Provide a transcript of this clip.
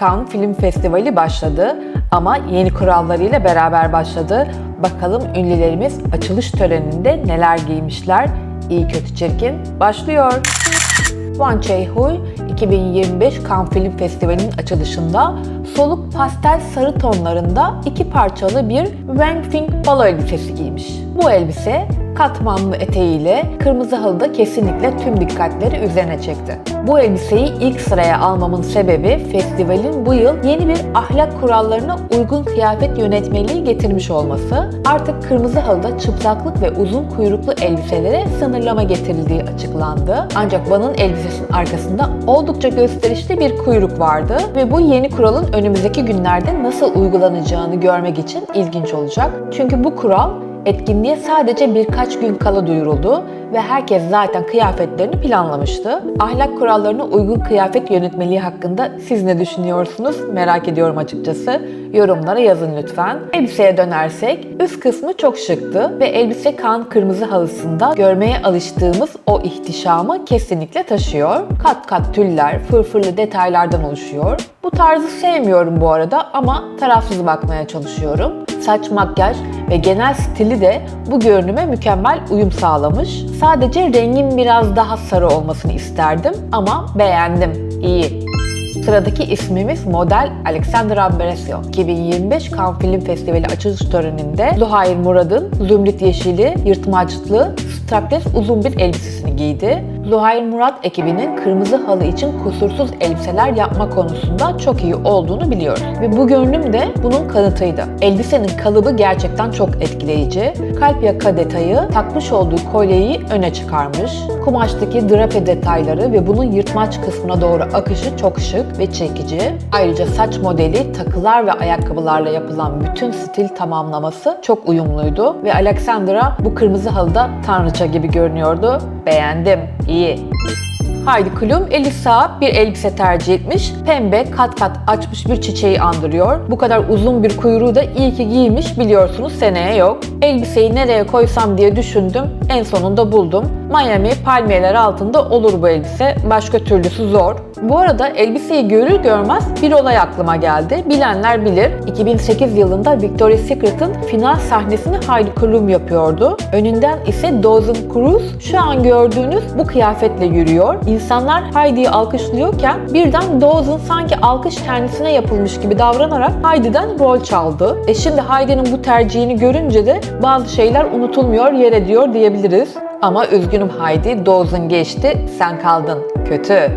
Cannes Film Festivali başladı ama yeni kurallarıyla beraber başladı. Bakalım ünlülerimiz açılış töreninde neler giymişler? İyi kötü çirkin başlıyor. Wang Choi 2025 Cannes Film Festivali'nin açılışında soluk pastel sarı tonlarında iki parçalı bir Wang Fing balo elbisesi giymiş. Bu elbise katmanlı eteğiyle kırmızı halıda kesinlikle tüm dikkatleri üzerine çekti. Bu elbiseyi ilk sıraya almamın sebebi festivalin bu yıl yeni bir ahlak kurallarına uygun kıyafet yönetmeliği getirmiş olması. Artık kırmızı halıda çıplaklık ve uzun kuyruklu elbiselere sınırlama getirildiği açıklandı. Ancak Van'ın elbisesinin arkasında oldukça gösterişli bir kuyruk vardı ve bu yeni kuralın önümüzdeki günlerde nasıl uygulanacağını görmek için ilginç olacak. Çünkü bu kural Etkinliğe sadece birkaç gün kala duyuruldu ve herkes zaten kıyafetlerini planlamıştı. Ahlak kurallarına uygun kıyafet yönetmeliği hakkında siz ne düşünüyorsunuz? Merak ediyorum açıkçası. Yorumlara yazın lütfen. Elbiseye dönersek, üst kısmı çok şıktı ve elbise kan kırmızı halısında görmeye alıştığımız o ihtişamı kesinlikle taşıyor. Kat kat tüller, fırfırlı detaylardan oluşuyor. Bu tarzı sevmiyorum bu arada ama tarafsız bakmaya çalışıyorum. Saç, makyaj ve genel stili de bu görünüme mükemmel uyum sağlamış. Sadece rengin biraz daha sarı olmasını isterdim ama beğendim. İyi. Sıradaki ismimiz model Alexandra Beresio. 2025 Cannes Film Festivali açılış töreninde Zuhair Murad'ın zümrüt yeşili, yırtmaçlı, strapless uzun bir elbisesini giydi. Zuhair Murad ekibinin kırmızı halı için kusursuz elbiseler yapma konusunda çok iyi olduğunu biliyoruz. Ve bu görünüm de bunun kanıtıydı. Elbisenin kalıbı gerçekten çok etkileyici. Kalp yaka detayı takmış olduğu kolyeyi öne çıkarmış. Kumaştaki drape detayları ve bunun yırtmaç kısmına doğru akışı çok şık ve çekici. Ayrıca saç modeli, takılar ve ayakkabılarla yapılan bütün stil tamamlaması çok uyumluydu ve Alexandra bu kırmızı halıda tanrıça gibi görünüyordu. Beğendim. İyi. Heidi Klum eli sağ bir elbise tercih etmiş. Pembe kat kat açmış bir çiçeği andırıyor. Bu kadar uzun bir kuyruğu da iyi ki giymiş biliyorsunuz seneye yok. Elbiseyi nereye koysam diye düşündüm. En sonunda buldum. Miami palmiyeler altında olur bu elbise. Başka türlüsü zor. Bu arada elbiseyi görür görmez bir olay aklıma geldi. Bilenler bilir. 2008 yılında Victoria's Secret'ın final sahnesini Heidi Klum yapıyordu. Önünden ise Dawson Cruz şu an gördüğünüz bu kıyafetle yürüyor. İnsanlar Heidi'yi alkışlıyorken birden Dawson sanki alkış kendisine yapılmış gibi davranarak Heidi'den rol çaldı. E şimdi Heidi'nin bu tercihini görünce de bazı şeyler unutulmuyor, yer ediyor diyebiliriz. Ama üzgünüm Heidi, Dawson geçti, sen kaldın. Kötü.